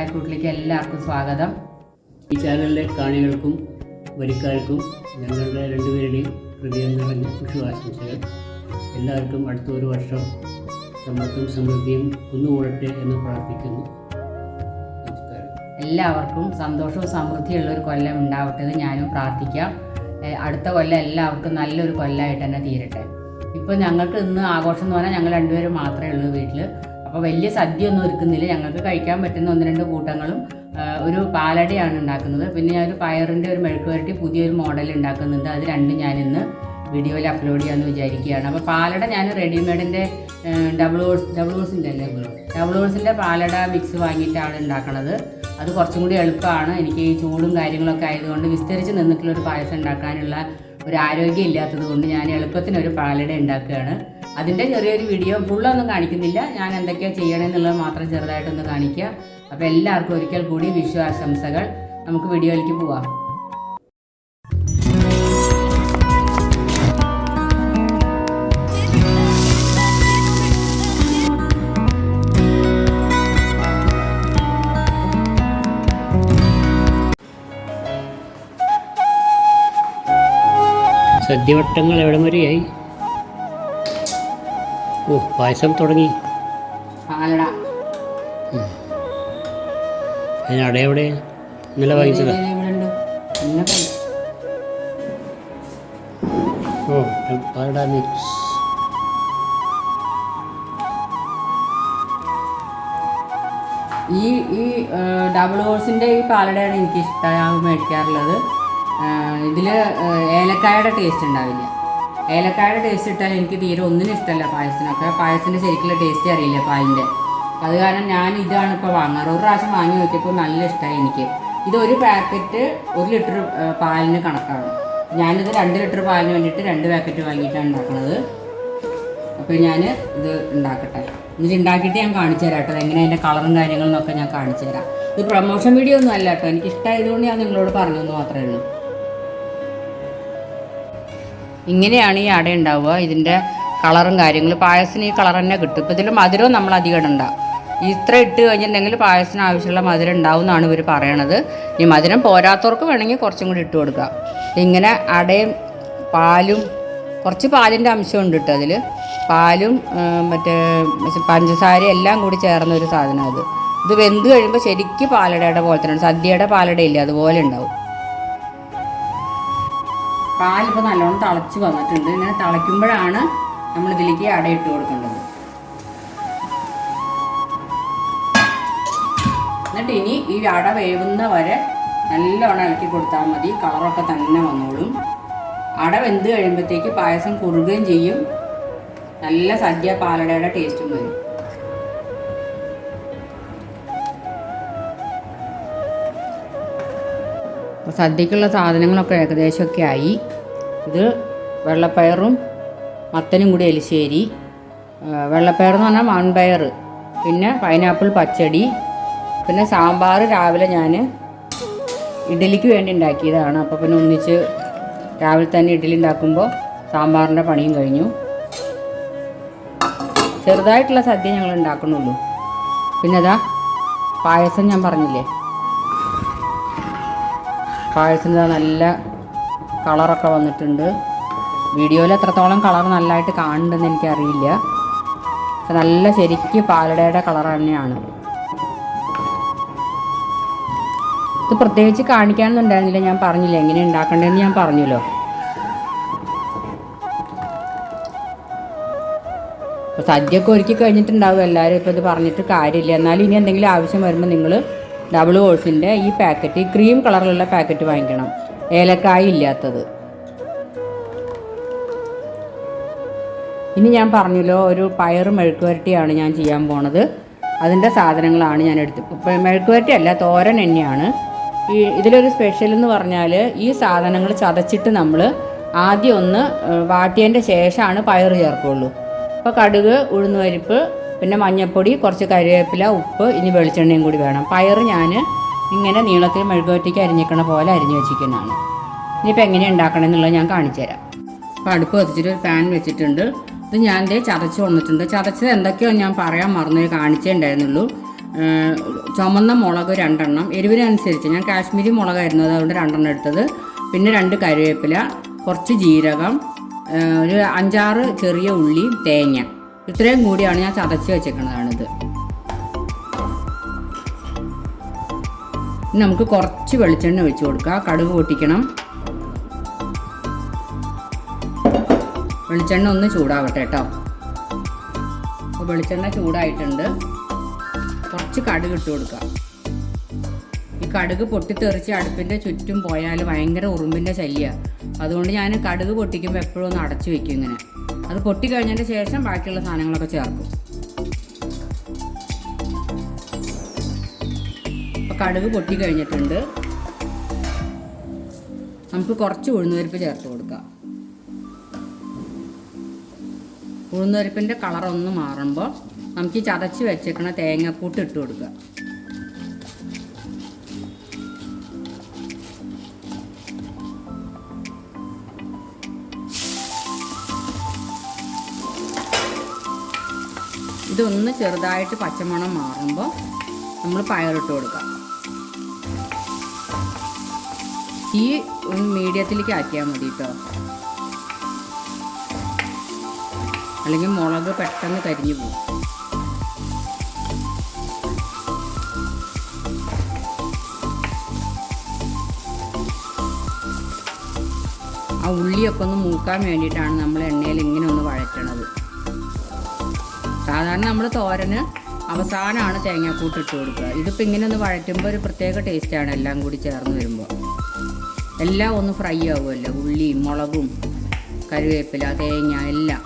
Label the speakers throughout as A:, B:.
A: ചായക്കൂട്ടിലേക്കും എല്ലാവർക്കും സ്വാഗതം.
B: ഈ ചാനലിലെ കാണികൾക്കും വരിക്കാർക്കും ഞങ്ങളുടെ രണ്ടുപേരുടെയും ഹൃദയം നിറഞ്ഞ ആശംസകൾ എല്ലാവർക്കും അടുത്ത ഒരു വർഷം സമ്പത്തും സമൃദ്ധിയും കുന്നുകൂടട്ടെ എന്ന് പ്രാർത്ഥിക്കുന്നു. നമസ്കാരം.
A: എല്ലാവർക്കും സന്തോഷവും സമൃദ്ധിയുള്ള ഒരു കൊല്ലം ഉണ്ടാവട്ടെ എന്ന് ഞാനും പ്രാർത്ഥിക്കാം. അടുത്ത കൊല്ലം എല്ലാവർക്കും നല്ലൊരു കൊല്ലമായിട്ട് തന്നെ തീരട്ടെ. ഇപ്പോൾ ഞങ്ങൾക്ക് ഇന്ന് ആഘോഷം എന്ന് പറഞ്ഞാൽ ഞങ്ങൾ രണ്ടുപേരും മാത്രമേ ഉള്ളൂ വീട്ടിൽ അപ്പോൾ വലിയ സദ്യ ഒന്നും ഒരുക്കുന്നില്ല. ഞങ്ങൾക്ക് കഴിക്കാൻ പറ്റുന്ന ഒന്ന് രണ്ട് കൂട്ടങ്ങളും ഒരു പാലടയാണ് ഉണ്ടാക്കുന്നത്. പിന്നെ ഞാൻ ഒരു പയറിന്റെ ഒരു മെഴുക്ക് വരട്ടി പുതിയൊരു മോഡൽ ഉണ്ടാക്കുന്നുണ്ട്. അത് രണ്ടും ഞാൻ ഇന്ന് വീഡിയോയിൽ അപ്ലോഡ് ചെയ്യാമെന്ന് വിചാരിക്കുകയാണ്. അപ്പോൾ പാലട ഞാൻ റെഡിമെയ്ഡിന്റെ ഡബിൾ ഓൾസ് ഡബിൾ ഓൾസിന്റെ അല്ലേ ഡബിൾ ഓൾസിന്റെ പാലട മിക്സ് വാങ്ങിയിട്ടാണ് ഉണ്ടാക്കുന്നത് അത് കുറച്ചും കൂടി എളുപ്പമാണ്. എനിക്ക് ഈ ചൂടും കാര്യങ്ങളൊക്കെ ആയതുകൊണ്ട് വിസ്തരിച്ച് നിന്നിട്ടുള്ള ഒരു പായസം ഉണ്ടാക്കാനുള്ള ഒരു ആരോഗ്യം ഇല്ലാത്തത് കൊണ്ട് ഞാൻ എളുപ്പത്തിനൊരു പാലട ഉണ്ടാക്കുകയാണ്. അതിന്റെ ചെറിയൊരു വീഡിയോ ഫുള്ളൊന്നും കാണിക്കുന്നില്ല. ഞാൻ എന്തൊക്കെയാണ് ചെയ്യണമെന്നുള്ളത് മാത്രം ചെറുതായിട്ടൊന്ന് കാണിക്കുക. അപ്പോൾ എല്ലാവർക്കും ഒരിക്കൽ കൂടി വിഷു ആശംസകൾ നമുക്ക് വീഡിയോയിലേക്ക് പോവാം.
B: സദ്യവട്ടങ്ങൾ എവിടം വരെയായി? ഓ പായസം തുടങ്ങി.
A: പാലട
B: എവിടെ? ഇന്നലെ വാങ്ങിച്ചതാ?
A: കഴി-
B: ഓ പാലട മിക്സ്
A: ഈ ഈ ഡബിൾ ഹോഴ്സിന്റെ ഈ പാലടയാണ് എനിക്ക് ഇഷ്ടം ഞാൻ മേടിക്കാറുള്ളത്. ഇതിൽ ഏലക്കായയുടെ ടേസ്റ്റ് ഉണ്ടാവില്ല. ഏലക്കായുടെ ടേസ്റ്റ് ഇട്ടാൽ എനിക്ക് തീരെ ഒന്നിനും ഇഷ്ടമല്ല പായസത്തിനൊക്കെ. പായസത്തിന്റെ ശരിക്കുള്ള ടേസ്റ്റ് അറിയില്ല പാലിന്റെ. അത് കാരണം ഞാൻ ഇതാണ് ഇപ്പോൾ വാങ്ങാറ്. ഒരു പ്രാവശ്യം വാങ്ങി നോക്കിയപ്പോൾ നല്ല ഇഷ്ടമായി എനിക്ക്. ഇത് ഒരു പാക്കറ്റ് ഒരു ലിറ്റർ പാലിന് കണക്കാണ്. ഞാനിത് രണ്ട് ലിറ്റർ പാലിന് വേണ്ടിയിട്ട് രണ്ട് പാക്കറ്റ് വാങ്ങിയിട്ടാണ് ഉണ്ടാക്കുന്നത് അപ്പോൾ ഞാൻ ഇത് ഉണ്ടാക്കട്ടെ. എന്നിട്ട് ഉണ്ടാക്കിയിട്ട് ഞാൻ കാണിച്ചു തരാം കേട്ടോ. എങ്ങനെ അതിന്റെ കളറും കാര്യങ്ങളും ഒക്കെ ഞാൻ കാണിച്ചു തരാം. ഇത് പ്രൊമോഷൻ വീഡിയോ ഒന്നും അല്ല കേട്ടോ. എനിക്ക് ഇഷ്ടമായതുകൊണ്ട് ഞാൻ നിങ്ങളോട് പറഞ്ഞു എന്ന് മാത്രമേ ഉള്ളൂ. ഇങ്ങനെയാണ് ഈ അട ഉണ്ടാവുക. ഇതിന്റെ കളറും കാര്യങ്ങളും. പായസത്തിന് ഈ കളർ തന്നെ കിട്ടും. ഇപ്പോൾ ഇതിൽ മധുരവും നമ്മൾ അധികം ഇടണ്ട. ഇത്ര ഇട്ട് കഴിഞ്ഞിട്ടുണ്ടെങ്കിൽ പായസത്തിന് ആവശ്യമുള്ള മധുരം ഉണ്ടാവും എന്നാണ് ഇവർ പറയണത്. ഈ മധുരം പോരാത്തവർക്ക് വേണമെങ്കിൽ കുറച്ചും കൂടി ഇട്ട് കൊടുക്കാം. ഇങ്ങനെ അടയും പാലും കുറച്ച് പാലിന്റെ അംശമുണ്ട് കേട്ടോ അതിൽ പാലും മറ്റേ പഞ്ചസാര എല്ലാം കൂടി ചേർന്ന ഒരു സാധനം അത്. ഇത് വെന്ത് കഴിയുമ്പോൾ ശരിക്കും പാലടയുടെ പോലെ തന്നെ സദ്യയുടെ പാലടയില്ലേ അതുപോലെ ഉണ്ടാവും. പാലിപ്പോൾ നല്ലോണം തിളച്ച് വന്നിട്ടുണ്ട്. ഇങ്ങനെ തിളയ്ക്കുമ്പോഴാണ് നമ്മൾ ഇതിലേക്ക് അടയിട്ട് കൊടുക്കേണ്ടത്. എന്നിട്ട് ഇനി ഈ അട വേവുന്ന വരെ നല്ലോണം ഇളക്കി കൊടുത്താൽ മതി. കളറൊക്കെ തന്നെ വന്നോളും. അട വെന്ത് കഴിയുമ്പോഴത്തേക്ക് പായസം കുറുകുകയും ചെയ്യും. നല്ല സദ്യ പാലടയുടെ ടേസ്റ്റും വരും. സദ്യക്കുള്ള സാധനങ്ങളൊക്കെ ഏകദേശമൊക്കെ ആയി. ഇത് വെള്ളപ്പയറും മത്തനും കൂടി എലിശ്ശേരി. വെള്ളപ്പയർ എന്ന് പറഞ്ഞാൽ മൺപയർ പിന്നെ പൈനാപ്പിൾ പച്ചടി പിന്നെ സാമ്പാർ രാവിലെ ഞാൻ ഇഡ്ഡലിക്ക് വേണ്ടി ഉണ്ടാക്കിയതാണ്. അപ്പോൾ പിന്നെ ഒന്നിച്ച് രാവിലെ തന്നെ ഇഡ്ഡലി ഉണ്ടാക്കുമ്പോൾ സാമ്പാറിന്റെ പണിയും കഴിഞ്ഞു. ചെറുതായിട്ടുള്ള സദ്യ ഞങ്ങൾ ഉണ്ടാക്കണുള്ളൂ പിന്നെ അതാ പായസം ഞാൻ പറഞ്ഞില്ലേ? പായസം നല്ല കളറൊക്കെ വന്നിട്ടുണ്ട്. വീഡിയോയിൽ എത്രത്തോളം കളർ നല്ലതായിട്ട് കാണുന്നുണ്ടെന്ന് എനിക്കറിയില്ല. പക്ഷെ നല്ല ശരിക്ക് പാലടയുടെ കളർ തന്നെയാണ്. ഇത് പ്രത്യേകിച്ച് കാണിക്കാനൊന്നുണ്ടായിരുന്നില്ല. ഞാൻ പറഞ്ഞില്ല എങ്ങനെ ഉണ്ടാക്കണ്ടെന്ന് ഞാൻ പറഞ്ഞല്ലോ. അപ്പോൾ സദ്യയൊക്കെ ഒരുക്കി കഴിഞ്ഞിട്ടുണ്ടാവും. എല്ലാവരും ഇപ്പോൾ ഇത് പറഞ്ഞിട്ട് കാര്യമില്ല. എന്നാലും ഇനി എന്തെങ്കിലും ആവശ്യം വരുമ്പോൾ നിങ്ങൾ ഡബിൾ ഓഴ്സിന്റെ ഈ പാക്കറ്റ് ക്രീം കളറിലുള്ള പാക്കറ്റ് വാങ്ങിക്കണം. ഏലക്കായ ഇല്ലാത്തത്. ഇനി ഞാൻ പറഞ്ഞല്ലോ ഒരു പയർ മെഴുക്ക് വരട്ടിയാണ് ഞാൻ ചെയ്യാൻ പോണത്. അതിന്റെ സാധനങ്ങളാണ് ഞാൻ എടുത്ത് ഇപ്പം മെഴുക്ക് വരട്ടി അല്ല തോരൻ എണ്ണയാണ് ഈ ഇതിലൊരു സ്പെഷ്യൽ എന്ന് പറഞ്ഞാൽ ഈ സാധനങ്ങൾ ചതച്ചിട്ട് നമ്മൾ ആദ്യം ഒന്ന് വാട്ടിയതിന്റെ ശേഷമാണ് പയർ ചേർക്കുള്ളൂ. അപ്പോൾ കടുക് ഉഴുന്നുപരിപ്പ് പിന്നെ മഞ്ഞൾപ്പൊടി കുറച്ച് കറിവേപ്പില ഉപ്പ് ഇനി വെളിച്ചെണ്ണയും കൂടി വേണം. പയർ ഞാൻ ഇങ്ങനെ നീളത്തിൽ മെഴുകുവറ്റയ്ക്ക് അരിഞ്ഞിക്കണ പോലെ അരിഞ്ഞു വെച്ചിരിക്കുന്നതാണ്. ഇനിയിപ്പോൾ എങ്ങനെ ഉണ്ടാക്കണം എന്നുള്ളത് ഞാൻ കാണിച്ചു തരാം. അപ്പോൾ അടുപ്പ് കത്തിച്ചിട്ട് ഒരു പാൻ വെച്ചിട്ടുണ്ട്. ഇത് ഞാൻ ദേ ചതച്ച് വന്നിട്ടുണ്ട്. ചതച്ചത് എന്തൊക്കെയോ ഞാൻ പറയാൻ മറന്നു കാണിച്ചേ ഉണ്ടായിരുന്നുള്ളൂ. ചുമന്ന മുളക് രണ്ടെണ്ണം. എരിവിനനുസരിച്ച് ഞാൻ കാശ്മീരി മുളകായിരുന്നു അതുകൊണ്ട് രണ്ടെണ്ണം എടുത്തത്. പിന്നെ രണ്ട് കരിവേപ്പില കുറച്ച് ജീരകം ഒരു അഞ്ചാറ് ചെറിയ ഉള്ളി തേങ്ങ. ഇത്രയും കൂടിയാണ് ഞാൻ ചതച്ച് വെച്ചേക്കുന്നതാണിത് നമുക്ക് കുറച്ച് വെളിച്ചെണ്ണ ഒഴിച്ചു കൊടുക്കുക കടുക് പൊട്ടിക്കണം. വെളിച്ചെണ്ണ ഒന്ന് ചൂടാവട്ടെ കേട്ടോ അപ്പോൾ വെളിച്ചെണ്ണ ചൂടായിട്ടുണ്ട്. കുറച്ച് കടുക് ഇട്ട് കൊടുക്കുക ഈ കടുക് പൊട്ടിത്തെറിച്ച് അടുപ്പിന്റെ ചുറ്റും പോയാൽ ഭയങ്കര ഉറുമ്പിന്റെ ശല്യമാണ് അതുകൊണ്ട് ഞാൻ കടുക് പൊട്ടിക്കുമ്പോൾ എപ്പോഴും ഒന്ന് അടച്ചു വെക്കും ഇങ്ങനെ. അത് പൊട്ടിക്കഴിഞ്ഞതിന്റെ ശേഷം ബാക്കിയുള്ള സാധനങ്ങളൊക്കെ ചേർക്കും. കടുക് പൊട്ടി കഴിഞ്ഞിട്ടുണ്ട്. നമുക്ക് കുറച്ച് ഉഴുന്നുപരിപ്പ് ചേർത്ത് കൊടുക്കാം. ഉഴുന്നുപരിപ്പിന്റെ കളറൊന്ന് മാറുമ്പോൾ നമുക്ക് ചതച്ച് വെച്ചേക്കണ തേങ്ങാക്കൂട്ട് ഇട്ട് കൊടുക്കുക. ഇതൊന്ന് ചെറുതായിട്ട് പച്ചമണം മാറുമ്പോൾ നമ്മൾ പയറിട്ട് ഈ മീഡിയത്തിലേക്ക് ആക്കിയാൽ മതി കേട്ടോ അല്ലെങ്കിൽ മുളക് പെട്ടെന്ന് കരിഞ്ഞു പോകും. ആ ഉള്ളിയൊക്കെ ഒന്ന് മൂക്കാൻ വേണ്ടിയിട്ടാണ് നമ്മൾ എണ്ണയിൽ ഇങ്ങനെ ഒന്ന് വഴറ്റണത്. സാധാരണ നമ്മൾ തോരന് അവസാനമാണ് തേങ്ങാക്കൂട്ട് ഇട്ട് കൊടുക്കുക. ഇതിപ്പോൾ ഇങ്ങനെ ഒന്ന് വഴറ്റുമ്പോൾ ഒരു പ്രത്യേക ടേസ്റ്റാണ് എല്ലാം കൂടി ചേർന്ന് വരുമ്പോൾ. എല്ലാം ഒന്ന് ഫ്രൈ ആവുമല്ലോ. ഉള്ളിയും മുളകും കരുവേപ്പില തേങ്ങ എല്ലാം.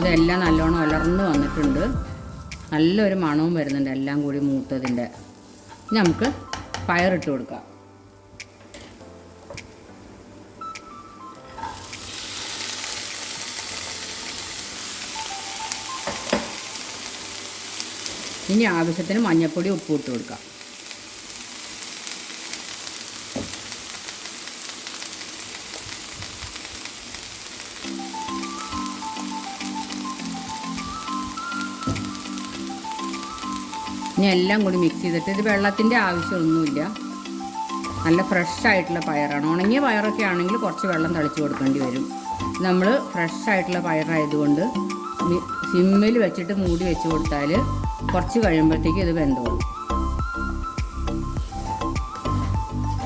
A: ഇതെല്ലാം നല്ലോണം വളർന്ന് വന്നിട്ടുണ്ട്. നല്ലൊരു മണവും വരുന്നുണ്ട്. എല്ലാം കൂടി മൂത്തതിന്റെ. നമുക്ക് പയറിട്ട് കൊടുക്കാം. ഇനി ആവശ്യത്തിന് മഞ്ഞൾപ്പൊടി ഉപ്പ് ഇട്ട് കൊടുക്കാം. ഇനി എല്ലാം കൂടി മിക്സ് ചെയ്തിട്ട് ഇത് വെള്ളത്തിന്റെ ആവശ്യമൊന്നുമില്ല. നല്ല ഫ്രഷ് ആയിട്ടുള്ള പയറാണ്. ഉണങ്ങിയ പയറൊക്കെ ആണെങ്കിൽ കുറച്ച് വെള്ളം തളിച്ച് കൊടുക്കേണ്ടി വരും. നമ്മൾ ഫ്രഷ് ആയിട്ടുള്ള പയറായതുകൊണ്ട് സിമ്മിൽ വെച്ചിട്ട് മൂടി വെച്ച് കൊടുത്താൽ കുറച്ച് കഴിയുമ്പോഴത്തേക്ക് ഇത് വെന്തോളും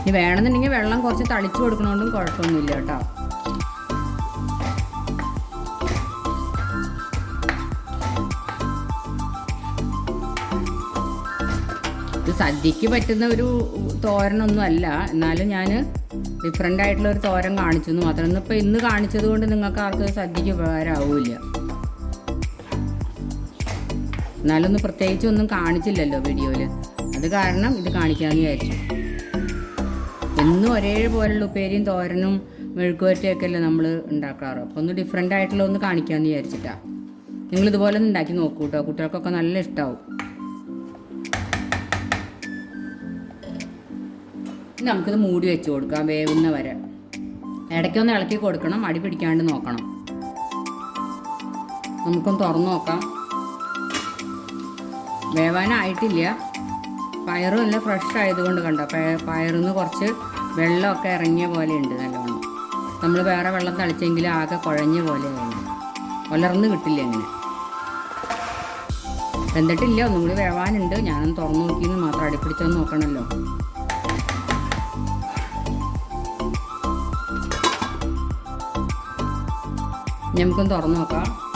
A: ഇനി വേണമെന്നുണ്ടെങ്കിൽ വെള്ളം കുറച്ച് തളിച്ചു കൊടുക്കണോണ്ടും കുഴപ്പമൊന്നുമില്ല കേട്ടോ. ഇത് സദ്യക്ക് പറ്റുന്ന ഒരു തോരനൊന്നും അല്ല. എന്നാലും ഞാൻ ഡിഫറെന്റ് ആയിട്ടുള്ള ഒരു തോരൻ കാണിച്ചു എന്ന് മാത്രം. ഇന്നിപ്പോൾ ഇന്ന് കാണിച്ചത് കൊണ്ട് നിങ്ങൾക്ക് ആർക്കും സദ്യക്ക് ഉപകാരമാവില്ല. എന്നാലൊന്നും പ്രത്യേകിച്ച് ഒന്നും കാണിച്ചില്ലല്ലോ വീഡിയോയിൽ അത് കാരണം ഇത് കാണിക്കാമെന്ന് വിചാരിച്ചു. എന്നും ഒരേ പോലുള്ള ഉപ്പേരിയും തോരനും മെഴുക്കുവരട്ടിയൊക്കെ അല്ലേ നമ്മൾ ഉണ്ടാക്കാറ്. അപ്പോൾ ഒന്ന് ഡിഫറെന്റ് ആയിട്ടുള്ള ഒന്ന് കാണിക്കാമെന്ന് വിചാരിച്ചിട്ടാണ് നിങ്ങൾ ഇതുപോലെ ഒന്ന് ഉണ്ടാക്കി നോക്കൂ കേട്ടോ കുട്ടികൾക്കൊക്കെ നല്ല ഇഷ്ടമാവും നമുക്കിത് മൂടി വെച്ച് കൊടുക്കാം വേവുന്ന വരെ. ഇടയ്ക്കൊന്ന് ഇളക്കി കൊടുക്കണം അടി പിടിക്കാണ്ട് നോക്കണം. നമുക്കൊന്ന് തുറന്നു നോക്കാം. വേവാനായിട്ടില്ല. പയറും നല്ല ഫ്രഷ് ആയതുകൊണ്ട് കണ്ടോ പയ- പയറിൽ നിന്ന് കുറച്ച് വെള്ളമൊക്കെ ഇറങ്ങിയ പോലെ ഉണ്ട് നല്ലോണം. നമ്മൾ വേറെ വെള്ളം തളിച്ചെങ്കിൽ ആകെ കുഴഞ്ഞ പോലെയാണ് ഉലർന്ന് കിട്ടില്ല അങ്ങനെ എന്നിട്ടില്ല ഒന്നും കൂടി വേവാനുണ്ട്. ഞാനൊന്ന് തുറന്നു നോക്കിയെന്ന് മാത്രം അടിപ്പിടിച്ചൊന്ന് നോക്കണമല്ലോ നമുക്കൊന്ന് തുറന്നു നോക്കാം.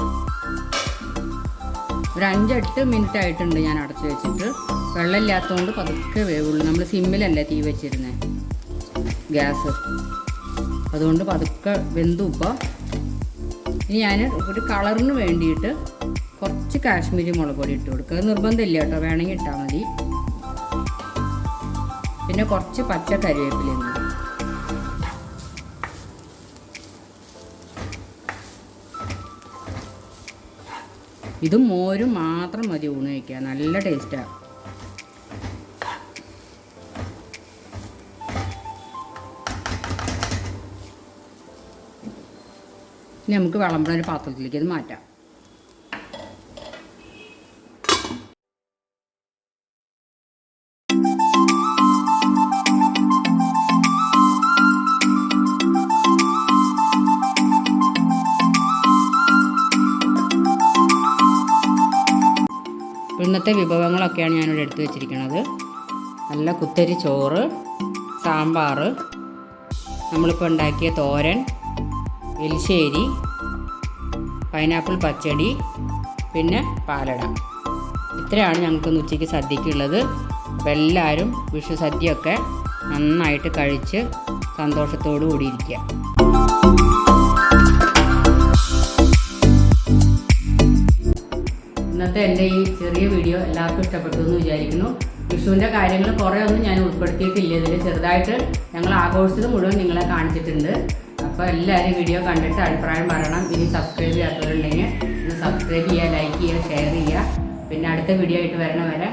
A: ഒരു അഞ്ചെട്ട് മിനിറ്റ് ആയിട്ടുണ്ട് ഞാൻ അടച്ചു വെച്ചിട്ട്. വെള്ളമില്ലാത്തതുകൊണ്ട് പതുക്കെ വേവുള്ളൂ. നമ്മൾ സിമ്മിലല്ലേ തീ വെച്ചിരുന്നത് ഗ്യാസ്. അതുകൊണ്ട് പതുക്കെ വെന്തു ഇപ്പോൾ ഇനി ഞാൻ ഒരു കളറിന് വേണ്ടിയിട്ട് കുറച്ച് കാശ്മീരി മുളക് പൊടി ഇട്ട് കൊടുക്കുക അത് നിർബന്ധമില്ല കേട്ടോ. വേണമെങ്കിൽ ഇട്ടാൽ മതി. പിന്നെ കുറച്ച് പച്ച കറിവേപ്പിലയും ഇത് മോരും മാത്രം മതി ഊണ് കഴിക്കാൻ. നല്ല ടേസ്റ്റാണ് ഇനി നമുക്ക് വിളമ്പുന്ന ഒരു പാത്രത്തിലേക്ക് ഇത് മാറ്റാം. ഇന്നത്തെ വിഭവങ്ങളൊക്കെയാണ് ഞാനിവിടെ എടുത്തു വെച്ചിരിക്കുന്നത് നല്ല കുത്തരി ചോറ് സാമ്പാർ നമ്മളിപ്പോൾ ഉണ്ടാക്കിയ തോരൻ എലിശ്ശേരി പൈനാപ്പിൾ പച്ചടി പിന്നെ പാലട. ഇത്രയാണ് ഞങ്ങൾക്ക് ഉച്ചയ്ക്ക് സദ്യക്കുള്ളത് അപ്പോൾ എല്ലാവരും വിഷു സദ്യയൊക്കെ നന്നായിട്ട് കഴിച്ച് സന്തോഷത്തോടു കൂടി ഇരിക്കുക. ഇന്നത്തെ എന്റെ ഈ ചെറിയ വീഡിയോ എല്ലാവർക്കും ഇഷ്ടപ്പെട്ടു എന്ന് വിചാരിക്കുന്നു. വിഷുവിന്റെ കാര്യങ്ങൾ കുറേ ഒന്നും ഞാൻ ഉൾപ്പെടുത്തിയിട്ടില്ല. ഇതിൽ ചെറുതായിട്ട് ഞങ്ങൾ ആഘോഷിച്ചത് മുഴുവൻ നിങ്ങളെ കാണിച്ചിട്ടുണ്ട്. അപ്പോൾ എല്ലാവരും വീഡിയോ കണ്ടിട്ട് അഭിപ്രായം പറയണം. ഇനി സബ്സ്ക്രൈബ് ചെയ്യാത്തവരുണ്ടെങ്കിൽ ഒന്ന് സബ്സ്ക്രൈബ് ചെയ്യുക ലൈക്ക് ചെയ്യുക ഷെയർ ചെയ്യുക. പിന്നെ അടുത്ത വീഡിയോ ആയിട്ട് വരണ വരെ